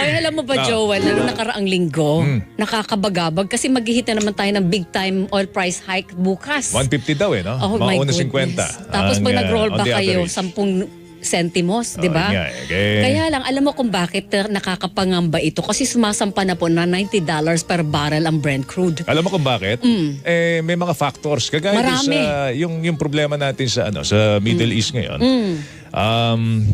Ay, alam mo ba. Joel, lalo nakaraang linggo, Hmm. nakakabagabag kasi maghihit na naman tayo ng big time oil price hike bukas. 150 daw eh, no? Oh Mga my una goodness. 50. Tapos ang, pag uh, nag-roll on back the kayo, average. 10 sentimos, di ba? Nga eh. Kaya- Kaya lang, alam mo kung bakit uh, nakakapangamba ito? Kasi sumasampa na po na $90 per barrel ang Brent crude. Alam mo kung bakit? Eh may mga factors kagaya Mm. Marami. Mm. sa yung yung problema natin sa ano sa Middle East ngayon. Um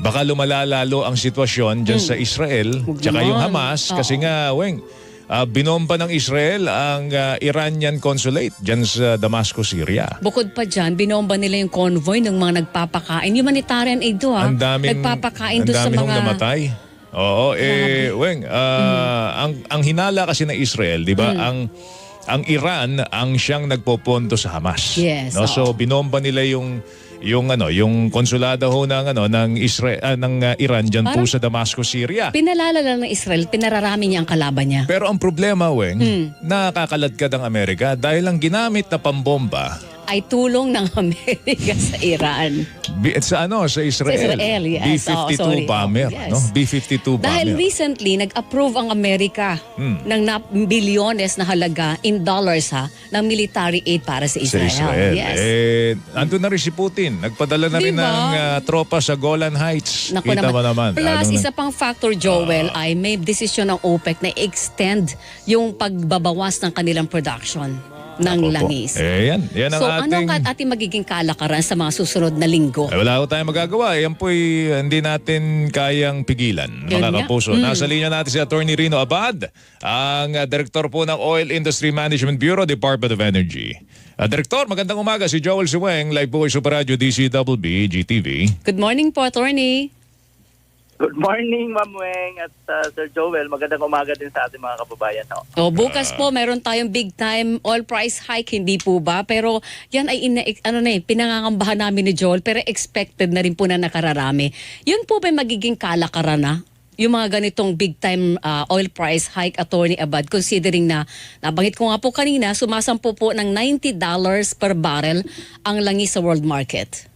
baka lumala lalo ang sitwasyon diyan sa Israel. Huwag tsaka yung. Hamas kasi nga weng ah, binomba ng Israel ang ah, Iranian consulate diyan sa Damascus, Syria. Bukod pa dyan, binomba nila yung convoy ng mga nagpapakain. Humanitarian aid to ha. Ang daming Nagpapakain ang doon sa hong mga... namatay. Oo, eh weng ah, ang ang hinala kasi ng Israel, 'di Mm. ba? Ang ang Iran ang siyang nagpoponto sa Hamas. Yes, No, oo. so binomba nila yung yung ano, yung konsulado ho ng ano ng Israel ah, ng ah, Iran diyan po Parang- sa Damascus, Syria. Pinalala lang ng Israel, pinararami niya ang kalaban niya. Pero ang problema, Weng, Hmm. nakakaladkad ang Amerika dahil ang ginamit na pambomba Ay tulong ng Amerika sa Iran. bi- sa ano sa Israel, Israel, yes. B-52 Oo, sorry. bomber, Oh, yes. no? B-52 bomber. Dahil recently, nag-approve ang Amerika Hmm. ng na bilyones na halaga in dollars ha, ng military aid para sa sa Israel. Israel. Yes. Eh, andun na rin si Putin. Nagpadala na rin Di ba? ng ah, tropa sa Golan Heights. Naku Kita mo naman. Plus, na- isa pang factor, Joel, ay may desisyon ng OPEC na extend yung pagbabawas ng kanilang production ng Opo. langis. Eh, yan. Yan ang so, ating... ano ang ating magiging kalakaran sa mga susunod na linggo? Eh, wala ko tayong magagawa. Yan po'y hindi natin kayang pigilan, Yun mga nga. kapuso. Mm. Nasa linya natin si Attorney Rino Abad, ang uh, Direktor po ng Oil Industry Management Bureau, Department of Energy. Uh, Direktor, magandang umaga. Si Joel Siweng, live po sa Radio DCWB, GTV. Good morning po, attorney. Good morning, Ma'am Weng at uh, Sir Joel. Magandang umaga din sa ating mga kababayan. No? O, bukas po, meron tayong big time oil price hike, hindi po ba? Pero yan ay ina, ano na eh, pinangangambahan namin ni Joel, pero expected na rin po na nakararami. Yun po ba magiging kalakaran na? Yung mga ganitong big time ah, oil price hike, Attorney Abad, considering na, nabanggit ko nga po kanina, sumasampo po ng $90 per barrel ang langis sa world market.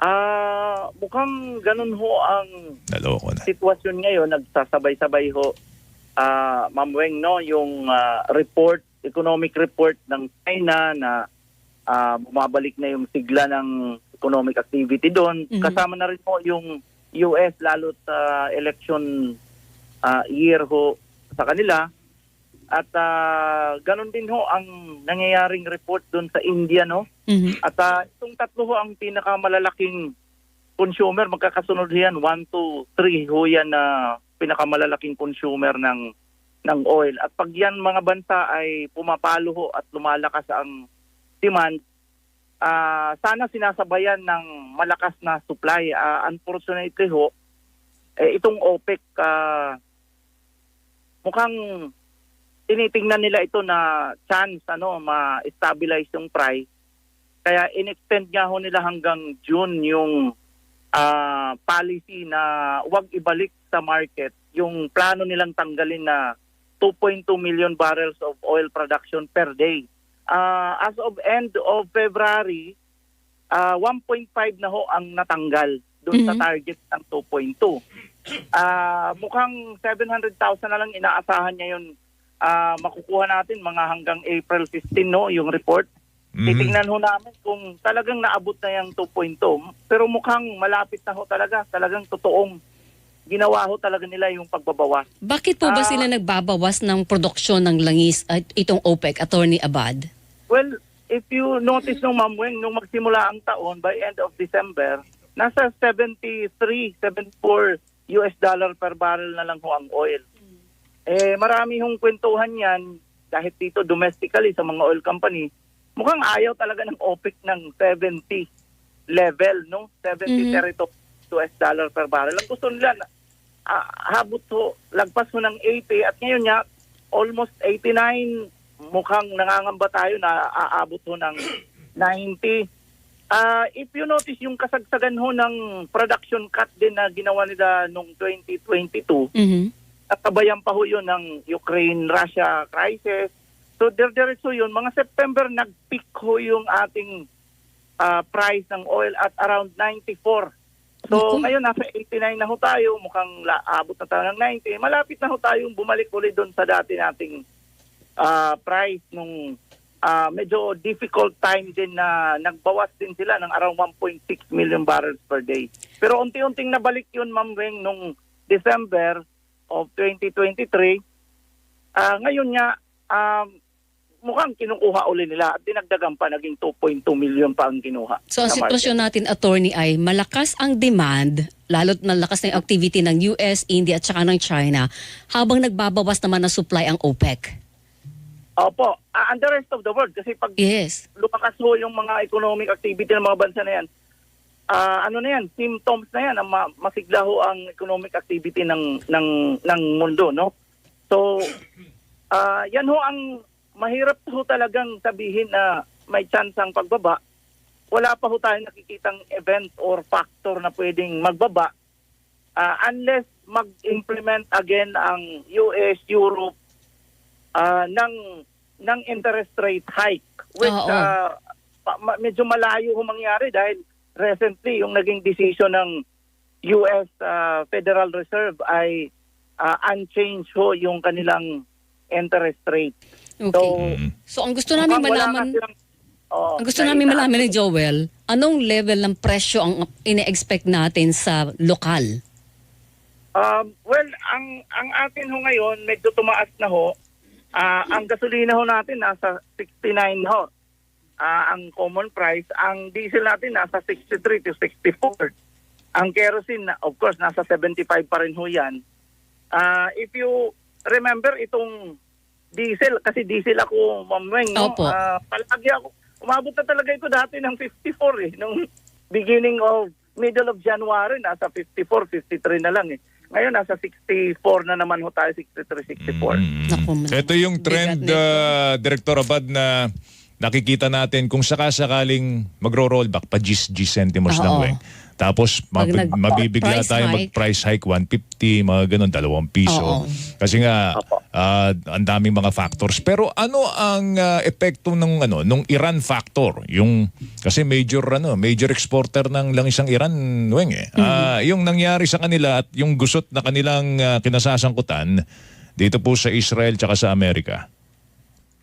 Ah, mukhang ganun ho ang Naloko na. sitwasyon ngayon. Nagsasabay-sabay ho, ah, Ma'am Weng, no? yung ah, report, economic report ng China na ah, bumabalik na yung sigla ng economic activity doon. Mhm. Kasama na rin po yung US lalo sa election ah, year ho sa kanila. At ah, ganun din ho ang nangyayaring report doon sa India, no? Mhm. At ah, tatlo ho ang pinakamalalaking consumer, magkakasunod yan, 1 to 3 ho yan na pinakamalalaking consumer ng ng oil. At pag yan mga bansa ay pumapalo ho at lumalakas ang demand, ah, sana sinasabayan ng malakas na supply. Ah, unfortunately ho, eh, itong OPEC, ah, mukhang tinitingnan nila ito na chance ano ma-stabilize yung price kaya in-extend nga ho nila hanggang June yung ah, policy na wag ibalik sa market yung plano nilang tanggalin na 2.2 million barrels of oil production per day. Ah, as of end of February, ah, 1.5 na ho ang natanggal doon sa Mhm. target ng 2.2. Ah, mukhang 700,000 na lang inaasahan niya yun ah, makukuha natin mga hanggang April 15 no yung report. Mhm. Titingnan ho namin kung talagang naabot na yung 2.2. Pero mukhang malapit na ho talaga. Talagang totoong ginawa ho talaga nila yung pagbabawas. Bakit po ba Ah. sila nagbabawas ng produksyon ng langis at itong OPEC, Attorney Abad? Well, if you notice nung Ma'am Weng, nung magsimula ang taon, by end of December, nasa 73, 74 US dollar per barrel na lang ho ang oil. Eh, marami hong kwentuhan yan, kahit dito domestically sa mga oil company, mukhang ayaw talaga ng OPEC ng 70 level, no? 70 Mhm. territory US dollar per barrel. Ang gusto nila, ah, habot ho, lagpas ho ng 80 at ngayon nga, almost 89, mukhang nangangamba tayo na aabot ho ng 90. Ah, if you notice yung kasagsagan ho ng production cut din na ginawa nila noong 2022, Mhm. natabayan pa ho yun ng Ukraine-Russia crisis. So, dire-diretso yun. Mga September, nag-peak ho yung ating ah, price ng oil at around 94 So Naku. ngayon nasa 89 na ho tayo, mukhang la- abot na tayo ng 90. Malapit na ho tayong bumalik ulit doon sa dati nating ah, price nung ah, medyo difficult time din na nagbawas din sila ng around 1.6 million barrels per day. Pero unti-unting nabalik yun, Ma'am Weng, nung December of 2023. Ah, ngayon nga, um, mukhang kinukuha uli nila at dinagdagan pa, naging 2.2 million pa ang kinuha. So ang sitwasyon natin, attorney, ay malakas ang demand, lalo't malakas na yung activity ng US, India at saka ng China, habang nagbabawas naman na supply ang OPEC. Opo, ah, and the rest of the world kasi pag Yes. lumakas ho yung mga economic activity ng mga bansa na yan, ah, ano na yan, symptoms na yan, ang ma- masigla ho ang economic activity ng ng ng mundo, no? So, ah, yan ho ang mahirap ho talagang sabihin na may chance ang pagbaba. Wala pa ho tayong nakikitang event or factor na pwedeng magbaba ah, unless mag-implement again ang US, Europe ah, ng ng interest rate hike which Oo. ma- medyo malayo ho mangyari dahil recently yung naging decision ng US ah, Federal Reserve ay ah, unchanged ho yung kanilang interest rate. Okay. So, Mm. So ang gusto namin mukhang wala malaman, na silang- Oo, ang gusto na namin malaman ni Joel, anong level ng presyo ang ine-expect natin sa lokal? Um, well, ang ang atin ho ngayon medyo tumaas na ho. Ah, ang gasolina ho natin nasa 69 ho. Ah, ang common price, ang diesel natin nasa 63 to 64. Ang kerosene na- of course nasa 75 pa rin ho 'yan. Ah, if you remember itong diesel kasi diesel ako mamweng no. Opo. Ah, palagi ako umabot na talaga ito dati ng 54 eh nung beginning of middle of January nasa 54 53 na lang eh. Ngayon nasa 64 na naman ho tayo 63 64. Mm. Ito yung trend, uh, Director Abad, na nakikita natin kung sakasakaling magro-rollback pa G's, G centimos Oo. lang, Weng. Tapos Pag nag- mabibigla price tayo hike. mag-price hike 150, mga ganun, dalawang piso. Oo. Kasi nga, ah, ang daming mga factors. Pero ano ang ah, epekto ng ano, nung Iran factor? Yung kasi major ano, major exporter ng langis ang Iran, Weng eh. Ah, yung nangyari sa kanila at yung gusot na kanilang ah, kinasasangkutan dito po sa Israel tsaka sa Amerika.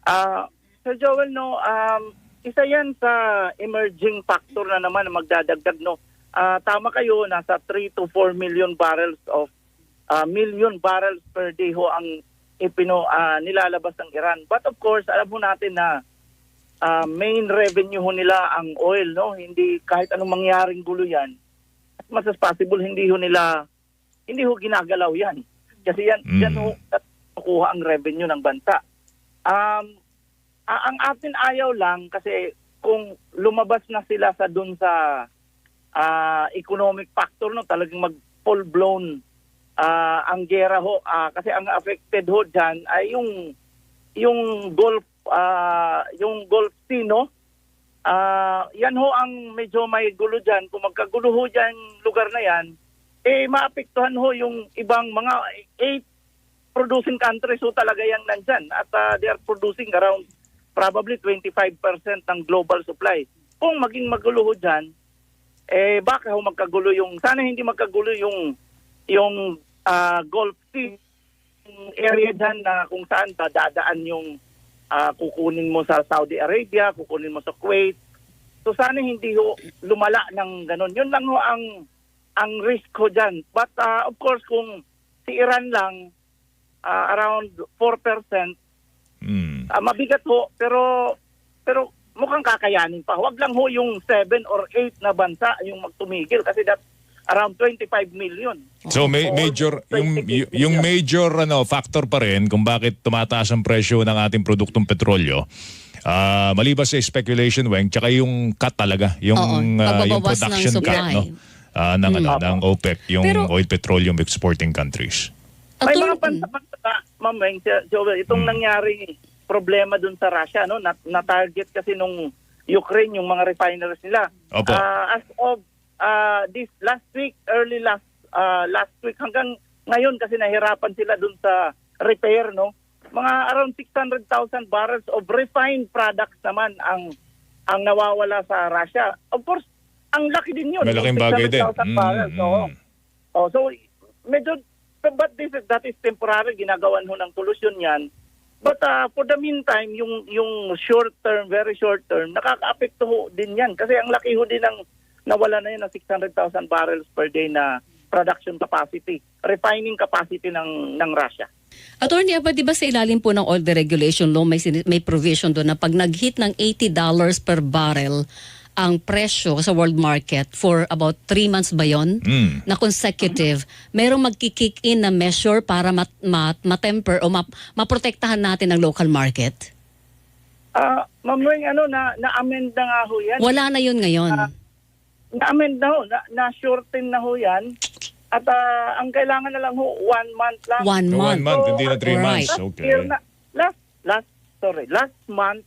Ah, Sir Joel, no, um, isa yan sa emerging factor na naman na magdadagdag, no. Ah, tama kayo, nasa 3 to 4 million barrels of ah, million barrels per day ho ang ipino ah, nilalabas ng Iran. But of course, alam ho natin na ah, main revenue ho nila ang oil, no. Hindi kahit anong mangyaring gulo yan. As much as possible, hindi ho nila hindi ho ginagalaw yan. Kasi yan, Mm. yan ho nakukuha ang revenue ng bansa. Um, a- ang atin ayaw lang kasi kung lumabas na sila sa dun sa ah, economic factor no talagang mag full blown ah, ang gera ho. Ah, kasi ang affected ho diyan ay yung yung Gulf ah, yung Gulf Sea no? Ah, yan ho ang medyo may gulo diyan kung magkagulo ho diyan lugar na yan eh maapektuhan ho yung ibang mga eight producing countries ho talaga yung nandyan. At ah, they are producing around probably 25% ng global supply. Kung maging magulo ho dyan, eh baka ho magkagulo yung, sana hindi magkagulo yung, yung ah, Gulf Sea area dyan na kung saan dadaan yung ah, kukunin mo sa Saudi Arabia, kukunin mo sa Kuwait. So sana hindi ho lumala ng ganun. Yun lang ho ang ang risk ko dyan. But ah, of course kung si Iran lang ah, around 4%, Mm. Ah, mabigat ho, pero pero mukhang kakayanin pa. Huwag lang ho yung 7 or 8 na bansa yung magtumigil kasi that around 25 million. So may major yung 26 yung major ano factor pa rin kung bakit tumataas ang presyo ng ating produktong petrolyo. Ah, maliban sa speculation weng tsaka yung cut talaga, yung Oo, ah, yung pagbabawas ng production cut no. Ah, ng ano Mm. ng OPEC, yung Pero- oil petroleum exporting countries. May mga bansa pa, Ma'am Weng, Joel, itong Hmm. nangyari problema dun sa Russia, no? Na, na-target kasi nung Ukraine yung mga refineries nila. Opo. Ah, as of ah, this last week, early last ah, last week hanggang ngayon kasi nahirapan sila dun sa repair, no? Mga around 600,000 barrels of refined products naman ang ang nawawala sa Russia. Of course, ang laki din yun. Malaking Yung bagay din. 600,000 barrels, Mm, oo. mm. Oh, so medyo but this is, that is temporary ginagawan ho ng solusyon yan. But uh, for the meantime, yung yung short term, very short term, nakakaapekto ho din yan kasi ang laki ho din ng nawala na yun ng 600,000 barrels per day na production capacity, refining capacity ng ng Russia. Attorney Abad, di ba sa ilalim po ng all the regulation law, may, may provision doon na pag nag-hit ng $80 per barrel ang presyo sa world market for about 3 months ba yun? Mm. na consecutive, merong magkikick in na measure para mat, mat, matemper o map, maprotektahan natin ang local market? Ah, Ma'am Weng, ano na na-amend na nga ho yan. Wala na yun ngayon. Ah, Na-amend na ho, na, na-shorten na ho yan. At ah, ang kailangan na lang ho, one month lang. One So, one month. month, hindi na three Alright. months. Last Okay. year na, last, last, sorry, last month,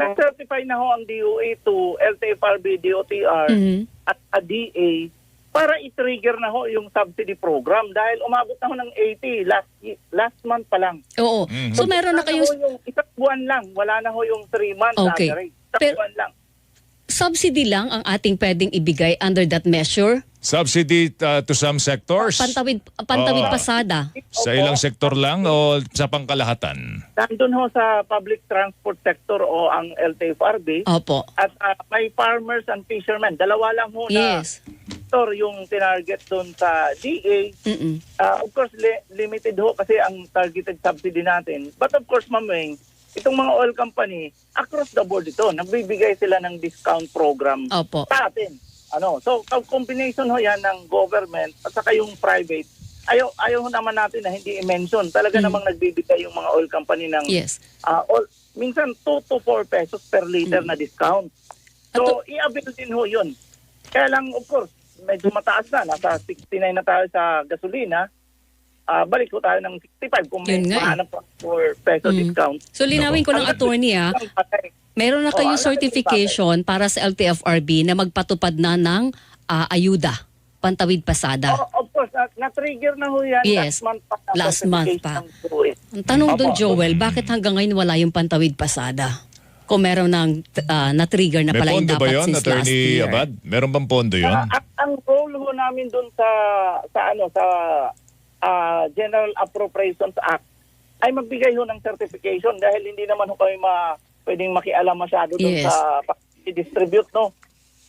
nag-certify na ho ang DOA to LTFRB, DOTR, Mhm. at a DA para i-trigger na ho yung subsidy program dahil umabot na ho ng 80 last last month pa lang. Oo. Mhm. So meron na ho yung isang buwan lang, wala na ho yung 3 months Okay. average. Isang Pero- buwan lang. subsidy lang ang ating pwedeng ibigay under that measure? Subsidy uh, to some sectors? Pantawid, pantawid Oo. pasada? Sa ilang sektor lang o sa pangkalahatan? Nandun ho sa public transport sector o ang LTFRB Opo. at ah, may farmers and fishermen. Dalawa lang ho na Yes. sector yung tinarget doon sa DA. Mm-mm. Ah, of course, li- limited ho kasi ang targeted subsidy natin. But of course, Ma'am Weng, itong mga oil company, across the board ito, nagbibigay sila ng discount program Opo. sa atin. Ano, so combination ho yan ng government at saka yung private. Ayaw, ayaw naman natin na hindi i-mention. Talaga Mm. namang nagbibigay yung mga oil company ng Yes. ah, oil, minsan 2 to 4 pesos per liter Mm. na discount. So, i-avail din ho yun. Kaya lang, of course, medyo mataas na. Nasa 69 na tayo sa gasolina. Ah, balik ko tayo ng 65 kung may Yun nga eh. mahanap pa 4 peso Mm. discount. So linawin ko lang attorney ah, Ang patay. meron na Oh, kayong certification para sa LTFRB na magpatupad na ng ah, ayuda, pantawid pasada. Oh, of course, na- na-trigger na ho yan Yes. last month pa. ang Last month pa. certification ng DOE. Ang tanong doon. Joel, bakit hanggang ngayon wala yung pantawid pasada? Kung meron ng ah, na-trigger na May pala yung pondo ba dapat yun, since last Attorney year. Abad? Meron bang pondo yun? Ah, ang, ang role ho namin doon sa sa ano sa ah, General Appropriations Act ay magbigay ho ng certification dahil hindi naman ho kami ma, pwedeng makialam masyado doon Yes. sa i-distribute no.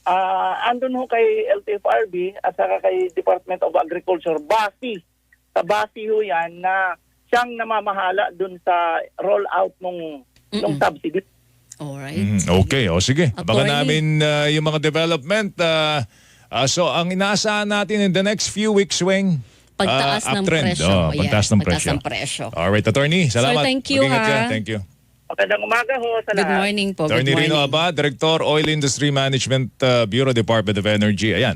Ah, andun ho kay LTFRB at saka kay Department of Agriculture BASI. Sa BASI ho yan na siyang namamahala doon sa rollout nung nung Mm-mm. subsidy. Alright. Mhm, Okay, o sige. Abangan namin uh, yung mga development. uh, uh, so, ang inaasahan natin in the next few weeks, Weng, Pagtaas uh, ng uptrend. presyo. Oh, Yes, pagtaas ng pagtaas presyo. ng presyo. Alright, Attorney. Salamat. thank you, Mag-ingat ka. ha. Thank you. Magandang umaga ho sa Good lahat. morning po. Good Attorney morning. Rino Abad, Director, Oil Industry Management uh, Bureau, Department of Energy. Ayan.